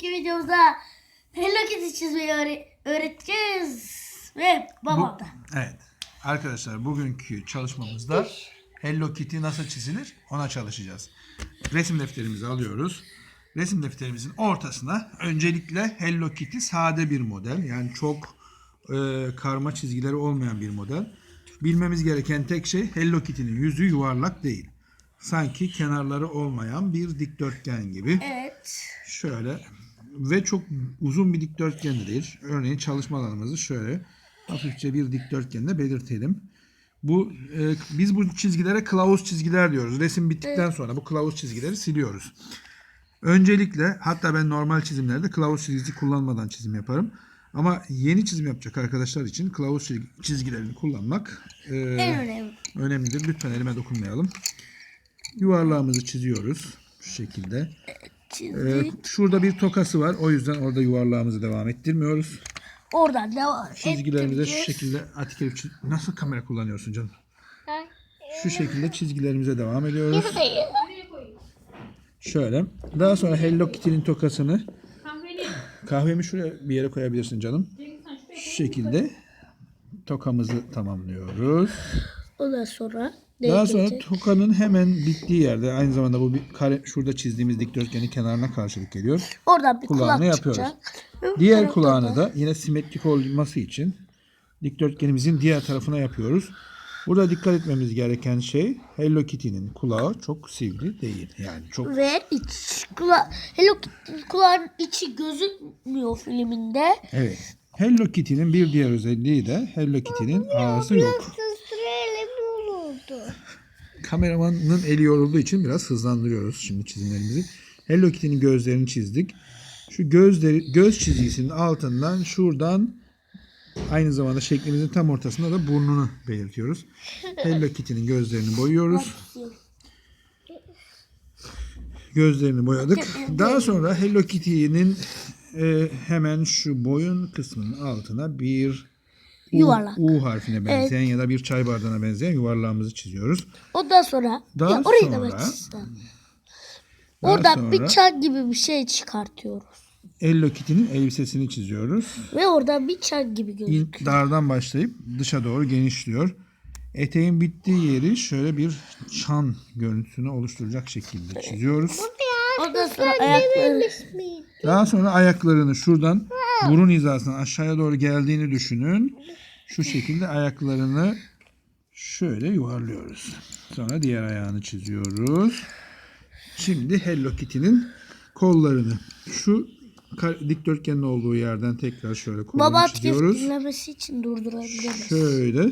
bugünkü videomuzda Hello Kitty çizmeyi öğre- öğreteceğiz. Ve babam da. Evet. Arkadaşlar bugünkü çalışmamızda Hello Kitty nasıl çizilir ona çalışacağız. Resim defterimizi alıyoruz. Resim defterimizin ortasına öncelikle Hello Kitty sade bir model. Yani çok e, karma çizgileri olmayan bir model. Bilmemiz gereken tek şey Hello Kitty'nin yüzü yuvarlak değil. Sanki kenarları olmayan bir dikdörtgen gibi. Evet. Şöyle ve çok uzun bir dikdörtgen de değil. Örneğin çalışma alanımızı şöyle hafifçe bir dikdörtgenle belirtelim. Bu e, biz bu çizgilere kılavuz çizgiler diyoruz. Resim bittikten sonra bu kılavuz çizgileri siliyoruz. Öncelikle hatta ben normal çizimlerde kılavuz çizgisi kullanmadan çizim yaparım. Ama yeni çizim yapacak arkadaşlar için kılavuz çizgi- çizgilerini kullanmak e, önemli. önemlidir. Lütfen elime dokunmayalım. Yuvarlağımızı çiziyoruz şu şekilde. Çizdik. Ee, şurada bir tokası var. O yüzden orada yuvarlağımızı devam ettirmiyoruz. Oradan devam Çizgilerimize şu ettireceğiz. şekilde atikelip çiz- Nasıl kamera kullanıyorsun canım? Şu şekilde çizgilerimize devam ediyoruz. Şöyle. Daha sonra Hello Kitty'nin tokasını kahvemi şuraya bir yere koyabilirsin canım. Şu şekilde tokamızı tamamlıyoruz. Ondan sonra Daha sonra tokanın hemen bittiği yerde aynı zamanda bu bir kare şurada çizdiğimiz dikdörtgenin kenarına karşılık geliyor. Oradan bir kulağını kulak yapıyoruz. çıkacak. Diğer tarafta kulağını da yine simetrik olması için dikdörtgenimizin diğer tarafına yapıyoruz. Burada dikkat etmemiz gereken şey Hello Kitty'nin kulağı çok sivri değil. Yani çok Ve iç kula Hello Kitty kulağın içi gözükmüyor filminde. evet. Hello Kitty'nin bir diğer özelliği de Hello Kitty'nin ağzı yok. Kameramanın eli yorulduğu için biraz hızlandırıyoruz şimdi çizimlerimizi. Hello Kitty'nin gözlerini çizdik. Şu gözleri göz çizgisinin altından şuradan aynı zamanda şeklimizin tam ortasında da burnunu belirtiyoruz. Hello Kitty'nin gözlerini boyuyoruz. Gözlerini boyadık. Daha sonra Hello Kitty'nin e, hemen şu boyun kısmının altına bir Yuvarlak. U harfine benzeyen ya da bir çay bardağına benzeyen yuvarlağımızı çiziyoruz. Ondan sonra Daha ya orayı da sonra- ben çizdim. Bir sonra- çan gibi bir şey çıkartıyoruz. Hello Kitty'nin elbisesini çiziyoruz. Ve oradan bir çan gibi gözüküyor. İlk dardan başlayıp dışa doğru genişliyor. Eteğin bittiği yeri şöyle bir çan görüntüsünü oluşturacak şekilde çiziyoruz. Ondan sonra ayakları Daha sonra ayaklarını şuradan burun hizasından aşağıya doğru geldiğini düşünün. Şu şekilde ayaklarını şöyle yuvarlıyoruz. Sonra diğer ayağını çiziyoruz. Şimdi Hello Kitty'nin kollarını şu dikdörtgenin olduğu yerden tekrar şöyle kollarını baba çiziyoruz. dinlemesi için durdurabiliriz. Şöyle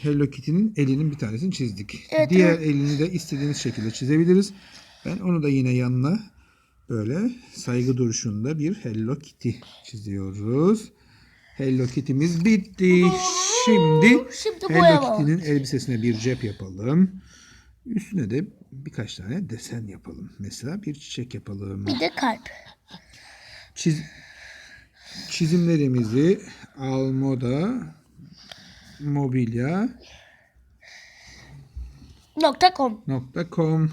Hello Kitty'nin elinin bir tanesini çizdik. Evet, Diğer elini de istediğiniz şekilde çizebiliriz. Ben onu da yine yanına böyle saygı duruşunda bir Hello Kitty çiziyoruz. Hello Kitty'miz bitti. Şimdi Şimdi Hello. Kitty'nin elbisesine bir cep yapalım. Üstüne de birkaç tane desen yapalım. Mesela bir çiçek yapalım. Bir de kalp. Çiz, çizimlerimizi Almoda mobilya Nokta com. .com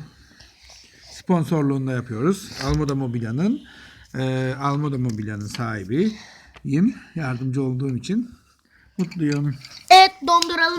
sponsorluğunda yapıyoruz. Almoda Mobilya'nın e, Almoda Mobilya'nın sahibiyim. Yardımcı olduğum için mutluyum. Evet donduralım